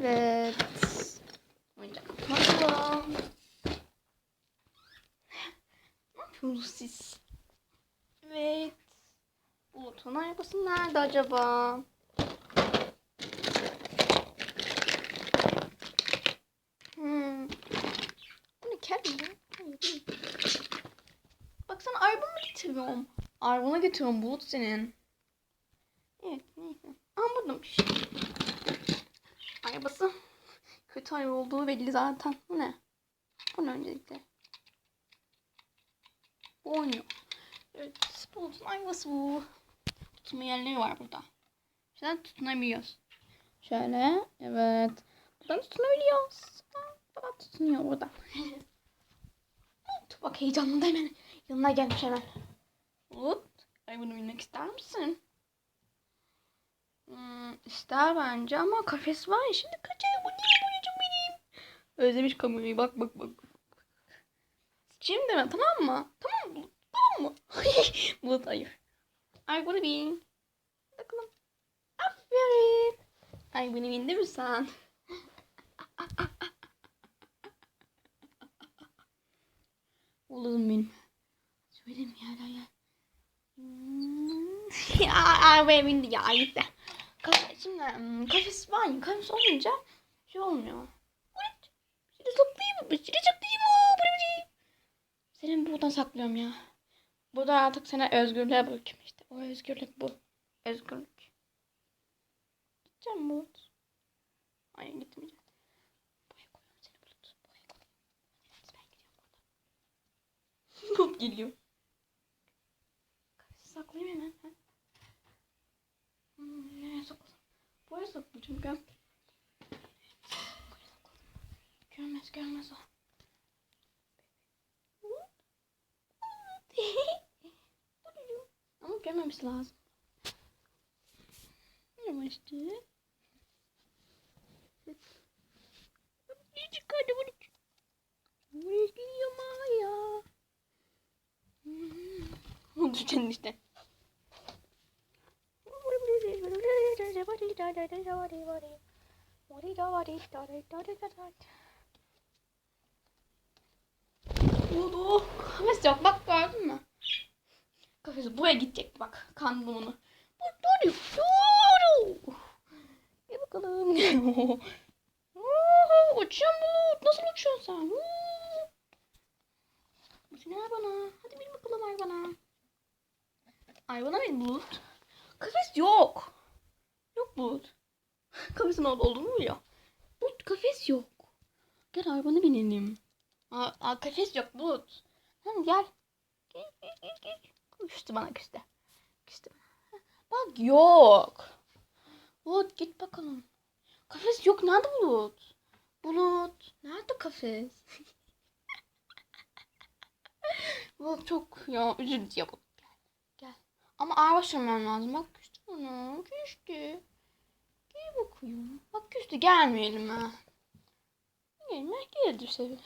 Evet. Oyuncak bakalım. Ne yapıyorsunuz siz? Evet. Bulut'un arabası nerede acaba? Hmm. Bu ne kel mi? Baksana arabamı getiriyorum. Arabana getiriyorum Bulut senin. Evet neyse. Aa buradaymış. Arabası. Araba olduğu belli zaten. Bu ne? Bu ne öncelikle? Bu oynuyor. Evet. Bulut'un arabası bu. Tutma yerleri var burada. Şuradan tutunabiliyoruz. Şöyle. Evet. Buradan tutunabiliyoruz. Baba tutunuyor burada. Dur bak heyecanlı da hemen. Yanına gelmiş hemen. Bulut. Ay bunu bilmek ister misin? Hmm, ister bence ama kafes var ya şimdi kaçar bu niye benim. Özlemiş kamerayı bak bak bak. Sıçayım deme tamam mı? Tamam Bulut? Tamam mı? Bulut hayır. Ay bunu bil. Bakalım. Aferin. Ay bunu bildin mi sen? Oğlum benim. Söyleyeyim ya ya ya. Hmm. ya arabaya bindi ya gitti. Kafe, şimdi hmm, kafes var ya kafes olunca şey olmuyor. Evet. Seni saklayayım mı? Seni saklayayım mı? Bıdı bıdı. Seni buradan saklıyorum ya. Burada artık sana özgürlüğe bırakıyorum işte. O özgürlük bu. Özgürlük. Gideceğim Bulut. Hayır gitmeyeceğim. Buraya koyuyorum seni Bulut. Buraya koyuyorum. Ben gidiyorum buradan. Bulut geliyor. Saklayayım hemen. Hmm, nereye saklasam? Buraya saklayacağım gel. Buraya saklasam. Görmez görmez o. Ama görmemesi lazım. Yavaşça. Ne çıkardı bunu? Buraya gidiyor Maya. Hmm. Düşen işte. Oldu. Kafes yok bak gördün mü? Kafesi buraya gidecekti bak. Kandım onu. Dur dur. Gel bakalım. Uçuyorsun Bulut. Nasıl uçuyorsun sen? Oo. Bin bana. Hadi bin bakalım Ayvana. Ayvana bin Bulut. Kafes yok. Yok Bulut. Kafesin orada olduğunu biliyor. Bulut kafes yok. Gel Ayvana binelim. Aa, kafes yok Bulut. Hadi gel. Gel. Küstü bana küstü. Küstü. Bak yok. Bulut git bakalım. Kafes yok. Nerede Bulut? Bulut. Nerede kafes? Bulut çok ya üzüldü ya Bulut. Gel. Gel. Ama araba sürmen lazım. Bak küstü bana. Küstü. Gel bakayım. Bak küstü gelmeyelim ha. Gelme geldir seni.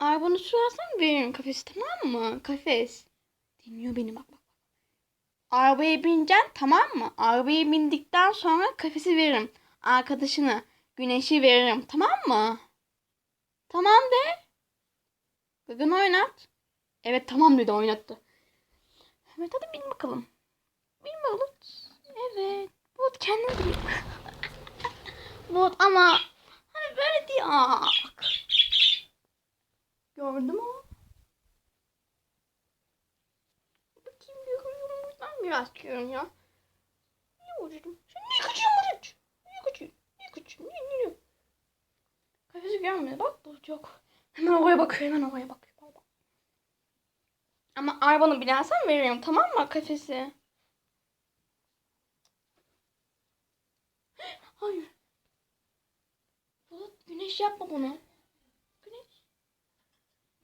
Arabanı sürersen veririm kafesi tamam mı? Kafes. Dinliyor beni bak bak. Arabaya bineceksin tamam mı? Arabaya bindikten sonra kafesi veririm. Arkadaşını, güneşi veririm tamam mı? Tamam de. Bugün oynat. Evet tamam dedi oynattı. Evet hadi bin bakalım. Bin Bulut. Evet. Bulut kendini bil. Bulut ama hani böyle değil. Gördün mü? Bakayım görüyorum buradan biraz çıkıyorum ya. Niye vurdum? Sen niye kaçıyorsun Bulut? Niye kaçıyorsun? Niye kaçıyorsun? Niye niye? Kafesi görmedi. Bak Bulut yok. Hemen oraya bakıyor. Hemen oraya bakıyor. Bak, bak. Ama arabanı bilersen veririm tamam mı kafesi? Hayır. Bulut güneş yapma bunu.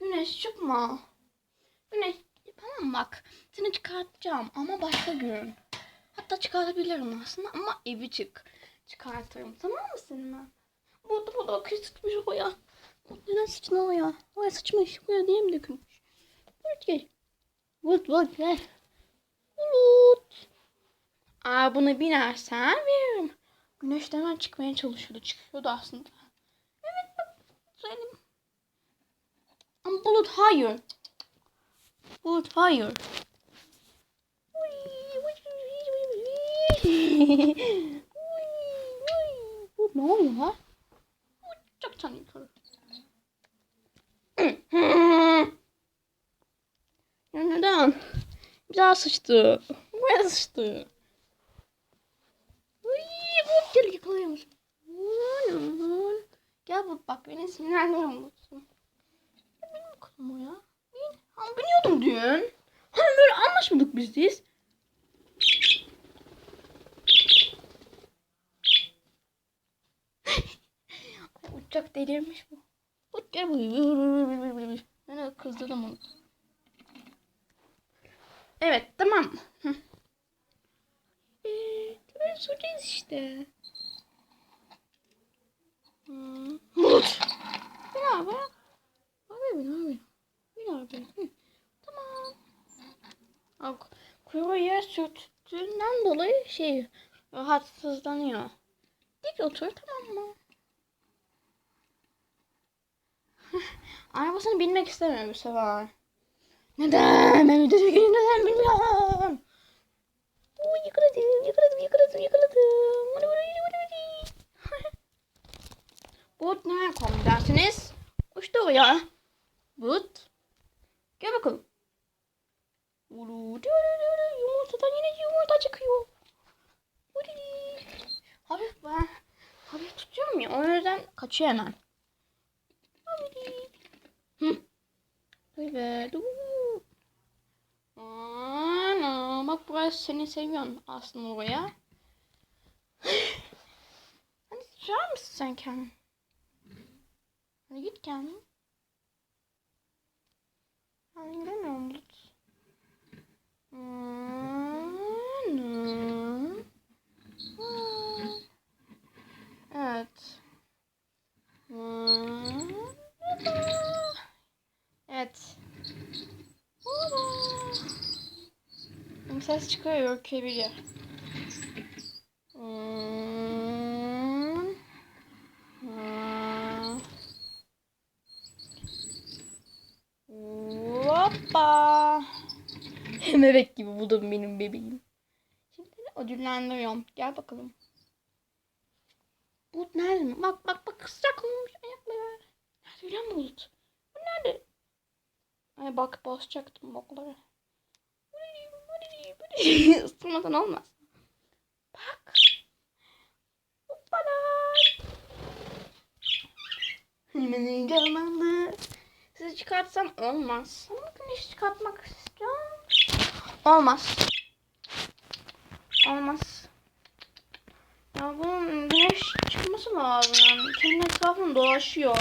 Güneş. Çıkma. Güneş tamam bak. Seni çıkartacağım ama başka gün. Hatta çıkartabilirim aslında ama evi çık. Çıkartırım tamam mı senin ben? Burada burada akış sıçmış oraya. Neden sıçma oraya? Oraya sıçmış. Buraya diye mi dökülmüş? Bulut gel. Bulut bulut gel. Bulut. Aa bunu binersen veririm. Güneş hemen çıkmaya çalışıyordu. Çıkıyordu aslında. Evet bak. Söyleyeyim. Ama bulut hayır. Bulut hayır. Bu ne oluyor? Çok can yukarı. ya neden? Daha sıçtı. Buraya sıçtı. Uy, bu gel yakalıyor musun? Gel bu bak beni sinirlendiriyor musun? Benim bakalım o ya. Bin. Ama biniyordum dün. Hani böyle anlaşmadık biz biz. Uçak delirmiş bu. Uçak bu. Ben kızdırdım onu. Evet tamam. Eee sudayız işte. Bulut. Bir abi. Abi bir abi. Bir abi. Hı. Tamam. Bak kuyruğu yere sürttüğünden dolayı şey rahatsızlanıyor. Dik otur tamam mı? Arabasını binmek istemiyor bu sefer. Neden? Ben videoda neden bilmiyorum. Hadi, hadi, hadi, hadi, hadi. Bulut nereye kondu dersiniz? İşte oraya. Bulut. Gel bakalım. Bulut. Yumurtadan yine yumurta çıkıyor. Hadi. Hafif ben. Hafif tutuyorum ya. O yüzden kaçıyor hemen. Evet. Ana, bak burası seni seviyorsun aslında oraya. Hadi sırar mısın sen kendin? Hadi git kendin. Ben gidemiyorum Bulut. Ana. Aa. Evet. Aa. Evet. Aa. Benim ses çıkıyor ürkebiliyor. Hmm. Aa. Hoppa. Bebek gibi buldum benim bebeğim. Şimdi ödüllendiriyorum. Gel bakalım. Bulut nerede? Bak bak bak sıcak olmuş ayakları. Nerede musun Bulut? Bu nerede? Ay bak basacaktım bokları. Isırmadan olmaz. Bak. Hoppala. Hemen gelmedi. Sizi çıkartsam olmaz. Ama güneş çıkartmak istiyorum. Olmaz. Olmaz. Ya bunun güneş çıkması lazım yani. Kendi etrafında dolaşıyor.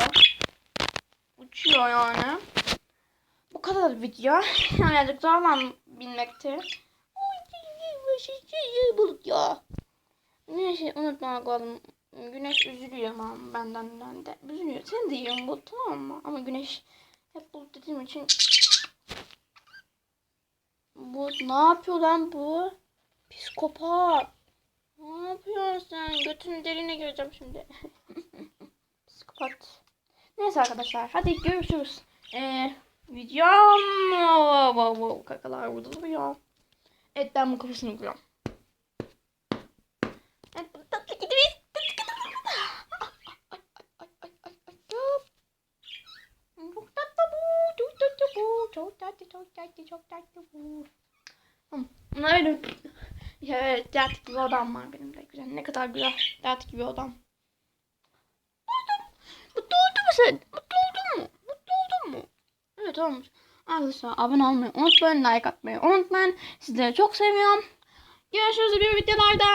Uçuyor yani. Bu kadar video. Yani azıcık zaman bilmekte. Bulut ya. Güneşi unutmamak lazım. Güneş üzülüyor ama benden de. Üzülüyor. Sen de yiyorsun bulut tamam mı? Ama güneş hep bulut dediğim için bu ne yapıyor lan bu? Psikopat. Ne yapıyorsun sen? Götünün derine gireceğim şimdi. Psikopat. Neyse arkadaşlar. Hadi görüşürüz. Ee, videom kakalar burada duruyor. Evet ben bu kafasını bu tatlı gidiyoruz. Çok tatlı bu. Çok tatlı bu. Çok tatlı çok tatlı çok tatlı bu. Bunlar benim Evet, dert gibi odam var benim de güzel. Ne kadar güzel. Dert gibi odam. Mutlu oldun mu sen? Mutlu oldun mu? Mutlu oldun mu? Evet olmuş. Arkadaşlar abone olmayı unutmayın. Like atmayı unutmayın. Sizleri çok seviyorum. Görüşürüz bir videolarda.